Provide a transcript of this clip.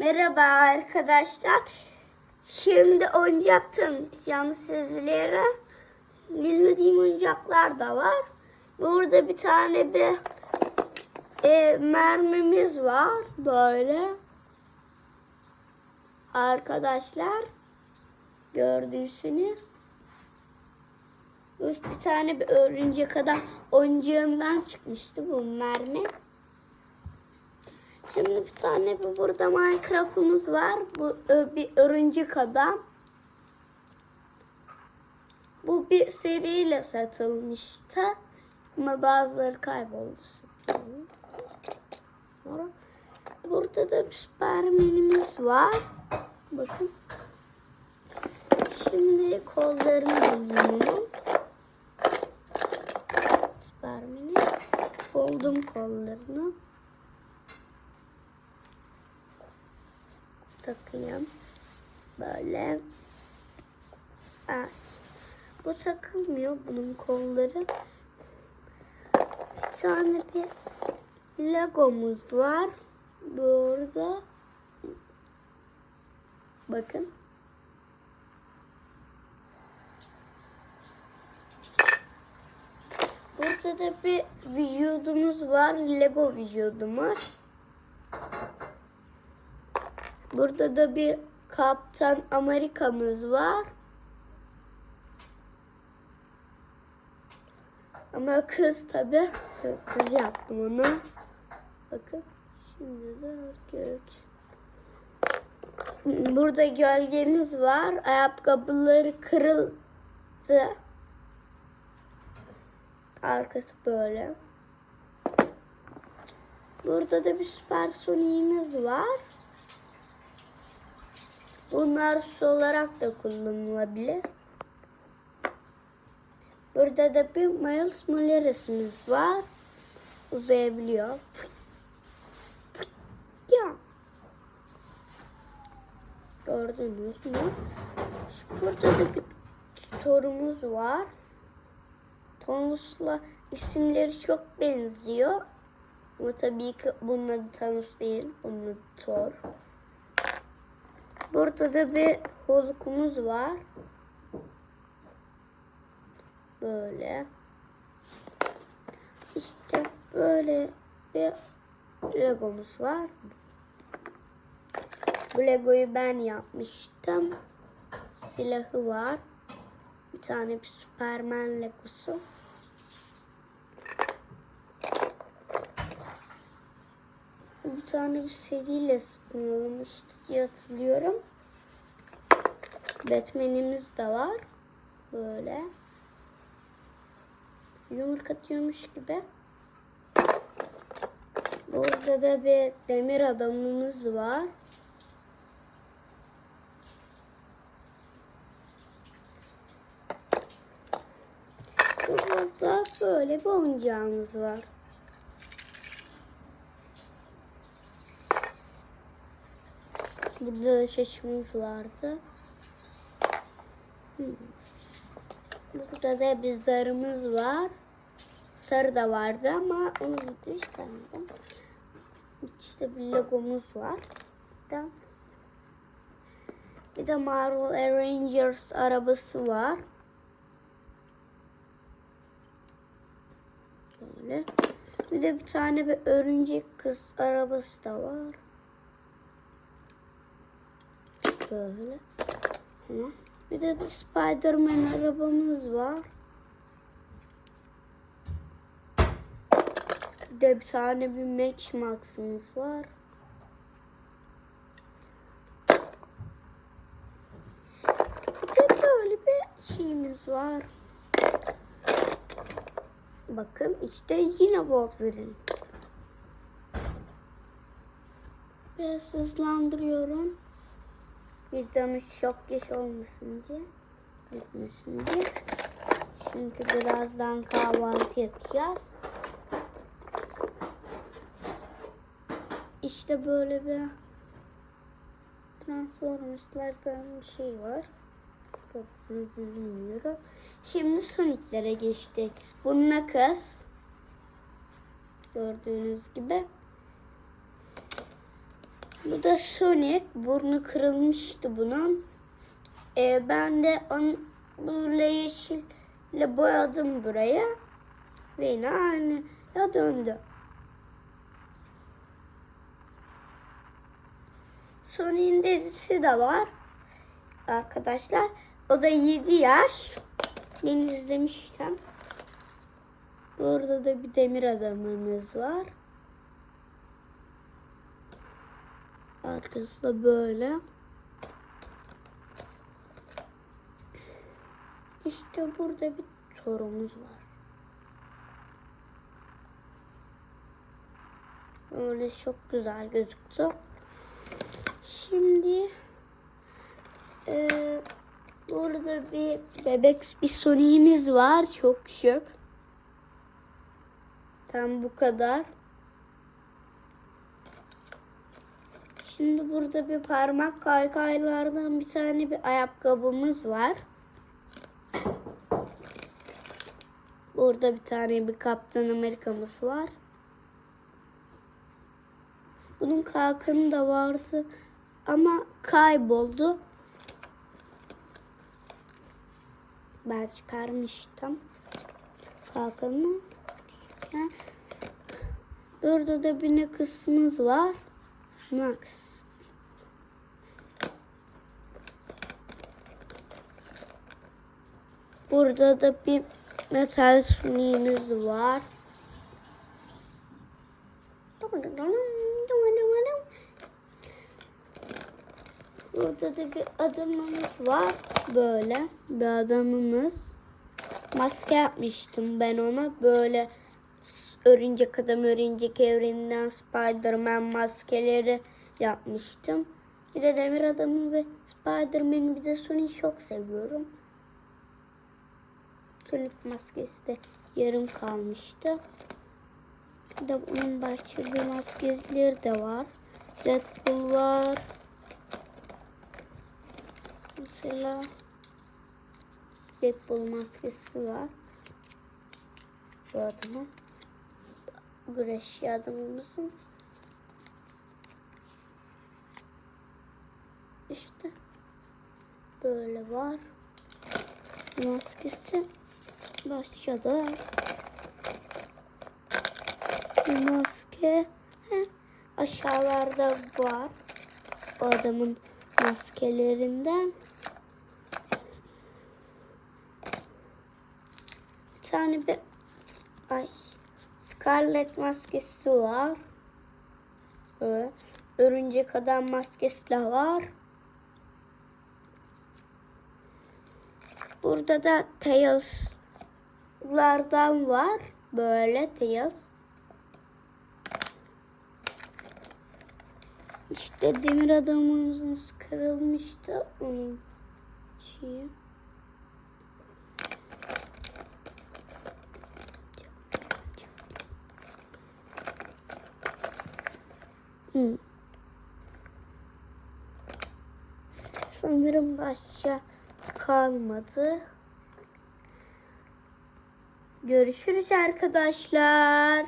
Merhaba arkadaşlar. Şimdi oyuncak tanıtacağım sizlere. Bilmediğim oyuncaklar da var. Burada bir tane bir e, mermimiz var. Böyle. Arkadaşlar. Gördüyseniz. Bir tane bir örümcek adam oyuncağından çıkmıştı bu mermi. Şimdi bir tane bir burada Minecraft'ımız var. Bu bir örümcek adam. Bu bir seriyle satılmıştı. Ama bazıları kayboldu. Sonra burada da bir Superman'imiz var. Bakın. Şimdi kollarını buldum. Superman'i. Buldum kollarını. Takayım. Böyle. Evet. Bu takılmıyor bunun kolları. Bir tane bir Legomuz var. Burada. Bakın. Burada da bir vücudumuz var. Lego vücudumuz. Burada da bir Kaptan Amerika'mız var. Ama kız tabi. Kız yaptım onu. Bakın. Şimdi de erkek. Burada gölgemiz var. Ayakkabıları kırıldı. Arkası böyle. Burada da bir süpersoniğimiz var. Bunlar su olarak da kullanılabilir. Burada da bir Miles Morales'imiz var. Uzayabiliyor. Ya. Gördünüz mü? Burada da bir torumuz var. Thanos'la isimleri çok benziyor. Ama tabii ki bunun adı Thanos değil. Bunun adı Thor. Burada da bir Hulk'umuz var. Böyle. İşte böyle bir Legomuz var. Bu Lego'yu ben yapmıştım. Silahı var. Bir tane bir Superman Legosu. Bir tane bir seriyle satın alınmıştı diye hatırlıyorum. Batman'imiz de var. Böyle. Yumruk atıyormuş gibi. Burada da bir demir adamımız var. Burada böyle bir oyuncağımız var. Burada da şaşımız vardı. Hmm. Burada da bizlerimiz var. Sarı da vardı ama onu bitirmiş kendim. İşte bir logomuz var. Bir de, bir de Marvel Avengers arabası var. Böyle. Bir de bir tane bir örümcek kız arabası da var. Böyle. Hı. Bir de bir Spider-Man arabamız var. Bir de bir tane bir Match var. Bir de böyle bir şeyimiz var. Bakın işte yine Wolverine. Biraz hızlandırıyorum. Videomuz çok geç olmasın diye. Bitmesin diye. Çünkü birazdan kahvaltı yapacağız. İşte böyle bir Transformers'lardan bir şey var. Çok bilmiyorum. Şimdi Sonic'lere geçtik. Bu Knuckles. Gördüğünüz gibi. Bu da Sonic. Burnu kırılmıştı bunun. Ee, ben de onu böyle yeşille boyadım buraya. Ve yine aynı ya döndü. Sonic'in dizisi de var. Arkadaşlar. O da 7 yaş. Ben izlemiştim. Burada da bir demir adamımız var. Arkası da böyle. İşte burada bir sorumuz var. Öyle çok güzel gözüktü. Şimdi eee burada bir bebek bir Sonic'imiz var. Çok şık. Tam bu kadar. Şimdi burada bir parmak kaykaylardan bir tane bir ayakkabımız var. Burada bir tane bir Kaptan Amerika'mız var. Bunun kalkanı da vardı ama kayboldu. Ben çıkarmıştım kalkanı. Burada da bir ne kısmımız var. Max. Burada da bir metal suniğimiz var. Burada da bir adamımız var. Böyle bir adamımız. Maske yapmıştım ben ona. Böyle örümcek adam, örümcek evreninden Spider-Man maskeleri yapmıştım. Bir de demir adamı ve Spider-Man'i bir de Sonic'i çok seviyorum. Sonic maskesi de yarım kalmıştı. Bir de bunun başka bir maskeleri de var. Deadpool var. Mesela Deadpool maskesi var. Bu adamın. Güreşçi adamımızın. İşte böyle var. Maskesi. Başka da bir maske. Heh, aşağılarda var. O adamın maskelerinden. Bir tane bir ay Scarlet maskesi var. Böyle. Örümcek adam maskesi de var. Burada da Tails'lardan var. Böyle Tails. İşte demir adamımızın kırılmıştı. Onun şeyi. Hmm. Sanırım başka kalmadı. Görüşürüz arkadaşlar.